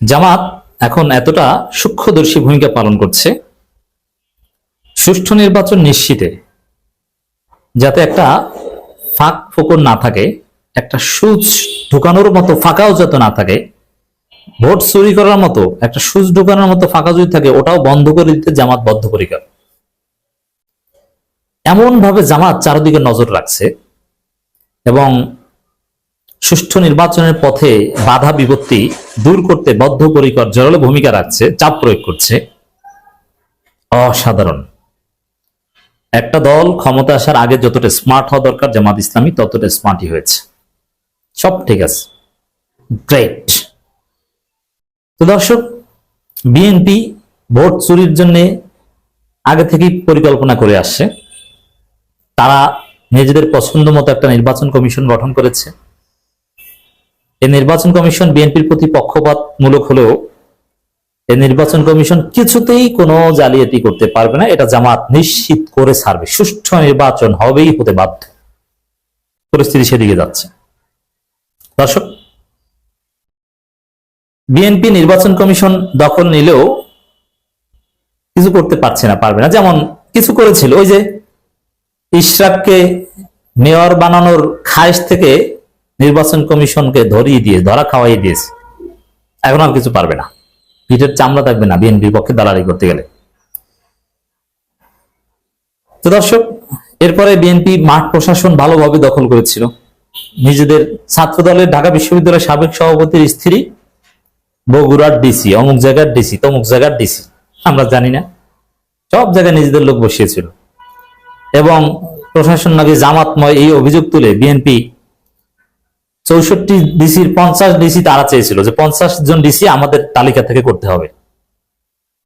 জামাত এখন এতটা সূক্ষ্মদর্শী ভূমিকা পালন করছে সুষ্ঠু নির্বাচন নিশ্চিতে, যাতে একটা ফাঁক ফোকর না থাকে, একটা সুচ ঢুকানোর মতো, ফাঁকাও যাতে না থাকে, ভোট চুরি করার মতো, একটা সুচ ঢুকানোর মতো, ফাঁকা যদি থাকে, ওটাও বন্ধ করে দিতে জামাত বদ্ধপরিকর। এমন ভাবে জামাত চারদিকে নজর রাখছে এবং সুষ্ঠু নির্বাচনের পথে বাধা বিপত্তি দূর করতে বদ্ধপরিকর জোরালো ভূমিকা রাখছে, চাপ প্রয়োগ করছে। অসাধারণ। একটা দল ক্ষমতা আসার আগে যতটা স্মার্ট হওয়া দরকার, জামাত ইসলামী ততটা স্মার্টই হয়েছে। সব ঠিক আছে। গ্রেট তো দর্শক, বিএনপি ভোট চুরির জন্য আগে থেকেই পরিকল্পনা করে আসছে। তারা নিজেদের পছন্দ মতো একটা নির্বাচন কমিশন গঠন করেছে। এই নির্বাচন কমিশন বিএনপির প্রতি পক্ষপাতমূলক হলেও এই নির্বাচন কমিশন কিছুতেই কোনো জালিয়াতি করতে পারবে না। এটা জামাত নিশ্চিত করে ছাড়বে। সুষ্ঠু নির্বাচন হবেই হতে বাধ্য। পরিস্থিতি সেদিকে যাচ্ছে। দর্শক, বিএনপি নির্বাচন কমিশন দখল নিলেও কিছু করতে পারছে না, পারবে না। যেমন কিছু করেছিল ওই যে ইশরাককে মেয়র বানানোর খায়েশ থেকে নির্বাচন কমিশনকে ধরিয়ে দিয়ে, ধরা খাওয়াই দিয়েছে। এখন আর কিছু পারবে না। পিঠের চামড়া থাকবে না বিএনপির পক্ষে দালালি করতে গেলে। তো দর্শক, এরপরে বিএনপি মাঠ প্রশাসন ভালোভাবে দখল করেছিল। নিজেদের ছাত্র দলের ঢাকা বিশ্ববিদ্যালয়ের সাবেক সভাপতির স্ত্রী বগুড়ার ডিসি, অমুক জায়গার ডিসি, তমুক জায়গার ডিসি। আমরা জানি না। সব জায়গায় নিজেদের লোক বসিয়েছিল। এবং প্রশাসন নাকি জামাতময় এই অভিযোগ তুলে বিএনপি চৌষট্টি ডিসির পঞ্চাশ ডিসি তারা চেয়েছিল যে পঞ্চাশ জন ডিসি আমাদের তালিকা থেকে করতে হবে।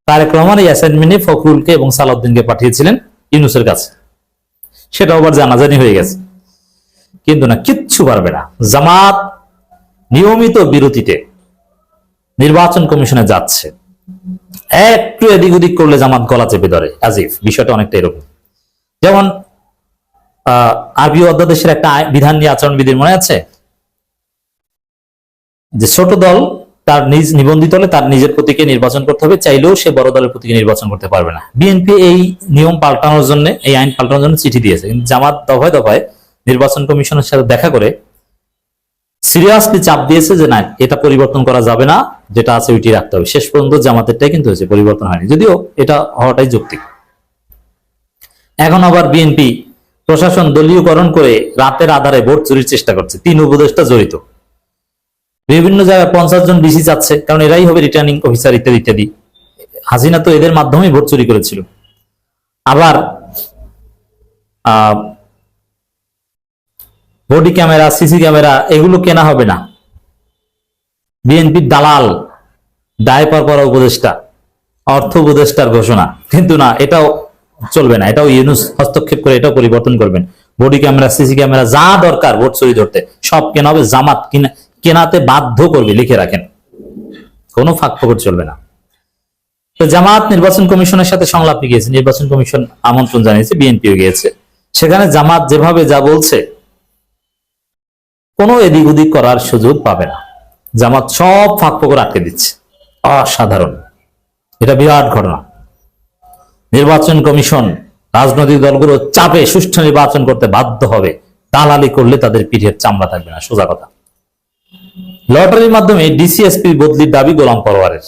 তারেক রহমান এই অ্যাসাইনমেন্টে ফখরুলকে এবং সালাউদ্দিনকে পাঠিয়েছিলেন ইউনুসের কাছে। সেটা আবার জানাজানি হয়ে গেছে। কিন্তু না, কিচ্ছু পারবে না। জামাত নিয়মিত বিরতিতে নির্বাচন কমিশনে যাচ্ছে। একটু এদিক ওদিক করলে জামাত গলা চেপে ধরে। আজিফ, বিষয়টা অনেকটা এরকম। যেমন আরবি অধ্যাদেশের একটা বিধান নিয়ে আচরণবিধির মনে আছে? যে ছোট দল তার নিজ নিবন্ধিত হলে তার নিজের প্রতীকে নির্বাচন করতে হবে, চাইলেও সে বড় দলের প্রতীকে নির্বাচন করতে পারবে না। বিএনপি এই নিয়ম পাল্টানোর জন্য, এই আইন পাল্টানোর জন্য চিঠি দিয়েছে। কিন্তু জামাত দফায় দফায় নির্বাচন কমিশনের সাথে দেখা করে সিরিয়াসলি চাপ দিয়েছে যে না, এটা পরিবর্তন করা যাবে না, যেটা আছে ওইটি রাখতে হবে। শেষ পর্যন্ত জামাতেরটাই কিন্তু হয়েছে, পরিবর্তন হয়নি। যদিও এটা হওয়াটাই যৌক্তিক। এখন আবার বিএনপি প্রশাসন দলীয়করণ করে রাতের আধারে ভোট চুরির চেষ্টা করছে। তিন উপদেষ্টা জড়িত। বিভিন্ন জায়গায় পঞ্চাশ জন ডিসি চাচ্ছে কারণ এরাই হবে রিটার্নিং অফিসার ইত্যাদি ইত্যাদি। হাসিনা তো এদের মাধ্যমেই ভোট চুরি করেছিল। আবার বডি ক্যামেরা সিসি ক্যামেরা এগুলো কেনা হবে না। বিএনপির দালাল দায়পার করা উপদেষ্টা, অর্থ উপদেষ্টার ঘোষণা। কিন্তু না, এটাও চলবে না, এটাও ইউনুস হস্তক্ষেপ করে এটাও পরিবর্তন করবেন। বডি ক্যামেরা সিসি ক্যামেরা যা দরকার ভোট চুরি ধরতে, সব কেনা হবে, জামাত কিনা কেনাতে বাধ্য করবে, লিখে রাখেন। কোনো ফাঁক ফোকর চলবে না। তো জামাত নির্বাচন কমিশনের সাথে সংলাপে গিয়েছে, নির্বাচন কমিশন আমন্ত্রণ জানিয়েছে, বিএনপিও গিয়েছে। সেখানে জামাত যেভাবে যা বলছে, কোনো এদিক ওদিক করার সুযোগ পাবে না। জামাত সব ফাঁক ফোকর আটকে দিচ্ছে। অসাধারণ। এটা বিরাট ঘটনা। নির্বাচন কমিশন রাজনৈতিক দলগুলো চাপে সুষ্ঠু নির্বাচন করতে বাধ্য হবে। দালালি করলে তাদের পিঠের চামড়া থাকবে না, সোজা কথা। লটারির মাধ্যমে ডিসিএসপি বদলির দাবি গোলাম পরোয়ারের।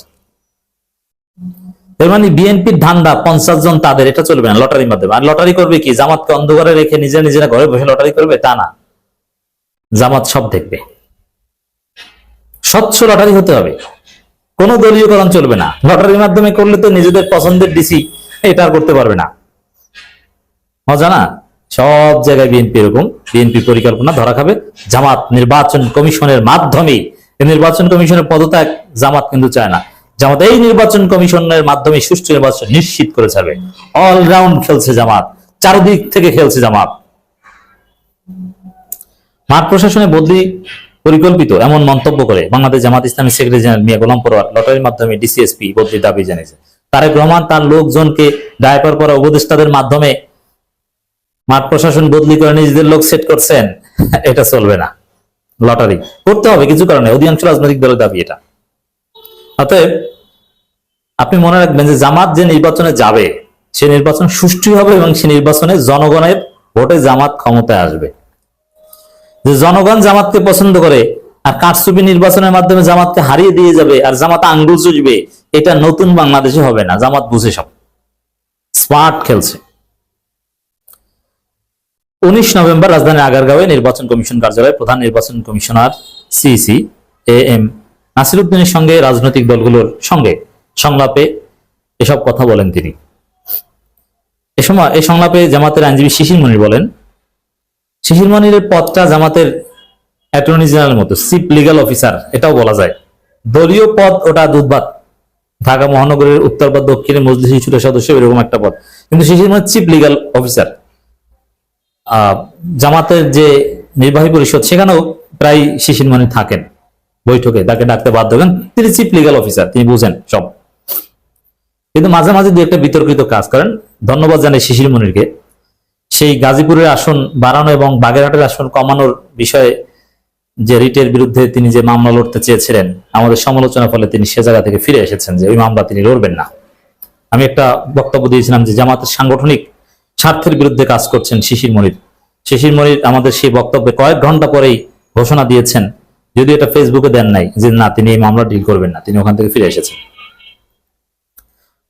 এর মানে বিএনপির ধান্দা পঞ্চাশ জন তাদের, এটা চলবে না লটারির মাধ্যমে। আর লটারি করবে কি? জামাতকে অন্ধকারে রেখে নিজে নিজেরা ঘরে বসে লটারি করবে? তা না। জামাত সব দেখবে। স্বচ্ছ লটারি হতে হবে। কোন দলীয়করণ চলবে না। লটারির মাধ্যমে করলে তো নিজেদের পছন্দের ডিসি এটা আর করতে পারবে না। মজা না সব জায়গায় বিএনপি এরকম। বিএনপি পরিকল্পনা ধরা খাবে। জামাত নির্বাচন কমিশনের মাধ্যমে নির্বাচন কমিশনের পদত্যাগ জামাত কিন্তু চায় না। জামাত এই নির্বাচন কমিশনের মাধ্যমে সুষ্ঠু নির্বাচন নিশ্চিত করে ছাড়বে। অলরাউন্ড খেলছে জামাত। চারদিক থেকে খেলছে জামাত। মাঠ প্রশাসনে বদলি পরিকল্পিত এমন মন্তব্য করে বাংলাদেশ জামাত ইসলামী সেক্রেটারি জেনারেল মিয়া গোলাম পরোয়ার লটারির মাধ্যমে ডিসিএসপি বদলির দাবি জানিয়েছে। তারেক রহমান তার লোকজনকে ডায়পার করা উপদেষ্টাদের মাধ্যমে মাঠ প্রশাসন বদলি করে নিজেদের লোক সেট করছেন। এটা চলবে না। লটারি। করতে হবে কিছু কারণে, অধিকাংশ রাজনৈতিক দলের দাবি এটা। অতএব, আপনি মনে রাখবেন যে জামাত যে নির্বাচনে যাবে, সে নির্বাচন সুষ্ঠু হবে এবং সে নির্বাচনে জনগণের ভোটে জামাত ক্ষমতায় আসবে। যে জনগণ জামাতকে পছন্দ করে, আর কারচুপি নির্বাচনের মাধ্যমে জামাতকে হারিয়ে দিয়ে যাবে, আর জামাত আঙ্গুল চুষবে, এটা নতুন বাংলাদেশে হবে না। জামাত বুঝে সব। স্মার্ট খেলছে। উনিশ নভেম্বর রাজধানীর আগারগাঁওয়ে নির্বাচন কমিশন কার্যালয়ে প্রধান নির্বাচন কমিশনার সিসি এ এম নাসিরুদ্দিনের সঙ্গে রাজনৈতিক দলগুলোর সঙ্গে সংলাপে এসব কথা বলেন তিনি। এ সময় এই সংলাপে জামাতের আইনজীবী শিশির মনির বলেন, শিশির মনিরের পদটা জামাতের অ্যাটর্নি জেনারেল মতো, চিফ লিগাল অফিসার, এটাও বলা যায়। দলীয় পদ ওটা দুধবাদ ঢাকা মহানগরের উত্তর বা দক্ষিণে মজলিস সদস্য এরকম একটা পদ। কিন্তু Shishir Monir chief legal officer. জামাতের যে নির্বাহী পরিষদ, সেখানেও প্রায় শিশির মনি থাকেন বৈঠকে। তাকে ডাকতে বাধ্য হবেন তিনি চিফ লিগাল অফিসার তিনি বুঝেন সব। কিন্তু মাঝে মাঝে দু একটা বিতর্কিত কাজ করেন। ধন্যবাদ জানাই শিশির মনিরকে। সেই গাজীপুরের আসন বাড়ানো এবং বাগেরহাটের আসন কমানোর বিষয়ে যে রিটের বিরুদ্ধে তিনি যে মামলা লড়তে চেয়েছিলেন, আমাদের সমালোচনার ফলে তিনি সে জায়গা থেকে ফিরে এসেছেন যে ওই মামলা তিনি লড়বেন না। আমি একটা বক্তব্য দিয়েছিলাম যে জামাতের সাংগঠনিক স্বার্থের বিরুদ্ধে কাজ করছেন শিশির মনির। শিশির মনির আমাদের সেই বক্তব্যে কয়েক ঘণ্টা পরেই ঘোষণা দিয়েছেন, যদি এটা ফেসবুকে দেন নাই, যে না, তিনি এই মামলা ডিল করবেন না, তিনি ওখান থেকে ফিরে এসেছেন।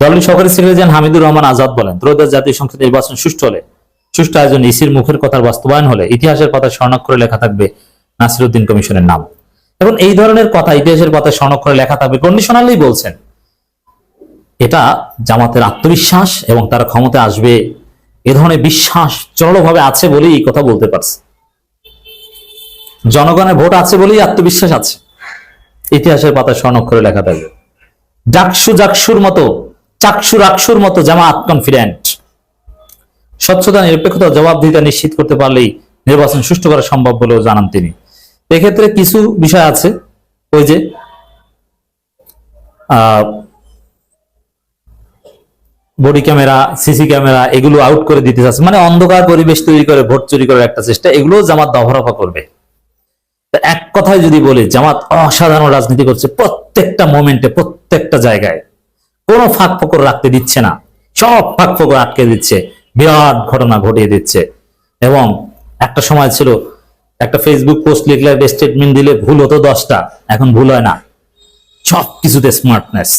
দলের সহকারী সেক্রেটারি হামিদুর রহমান আজাদ বলেন, ত্রয়োদশ জাতীয় সংসদ নির্বাচন সুষ্ঠু হলে, সুষ্ঠু আয়োজন ইসির মুখের কথার বাস্তবায়ন হলে, ইতিহাসের পাতায় স্বর্ণাক্ষরে লেখা থাকবে নাসিরুদ্দিন কমিশনের নাম। এখন এই ধরনের কথা, ইতিহাসের পাতায় স্বর্ণাক্ষরে লেখা থাকবে কন্ডিশনালি বলছেন। এটা জামাতের আত্মবিশ্বাস এবং তারা ক্ষমতা আসবে এ ধরনের বিশ্বাস জড়ভাবে আছে বলেই এই কথা বলতে পারছে। জনগণের ভোট আছে বলেই আত্মবিশ্বাস আছে। ইতিহাসের পাতায় স্বর্ণাক্ষরে লেখা থাকবে ডাকসু জাকসুর মতো, চাকসু রাকসুর মতো জামাত কনফিডেন্ট স্বচ্ছতা, নিরপেক্ষতা, জবাবদিহিতা নিশ্চিত করতে পারলেই নির্বাচন সুষ্ঠু করা সম্ভব বলেও জানান তিনি। এক্ষেত্রে কিছু বিষয় আছে, ওই যে বডি ক্যামেরা সিসি ক্যামেরা এগুলো আউট করে দিতে চাচ্ছে। মানে অন্ধকার পরিবেশ তৈরি করে, ভোট চুরি করার একটা চেষ্টা, এগুলো জামাত দফরফা করবে। এক কথায় যদি বলি, জামাত অসাধারণ রাজনীতি করছে প্রত্যেকটা মোমেন্টে প্রত্যেকটা জায়গায়। কোনো ফাঁক ফকর রাখতে দিচ্ছে না। সব ফাঁক ফকর আটকে দিচ্ছে। বিরাট ঘটনা ঘটিয়ে দিচ্ছে। এবং একটা সময় ছিল, একটা ফেসবুক পোস্ট লিখলে স্টেটমেন্ট দিলে ভুল হতো দশটা, এখন ভুল হয় না। সব কিছুতে স্মার্টনেস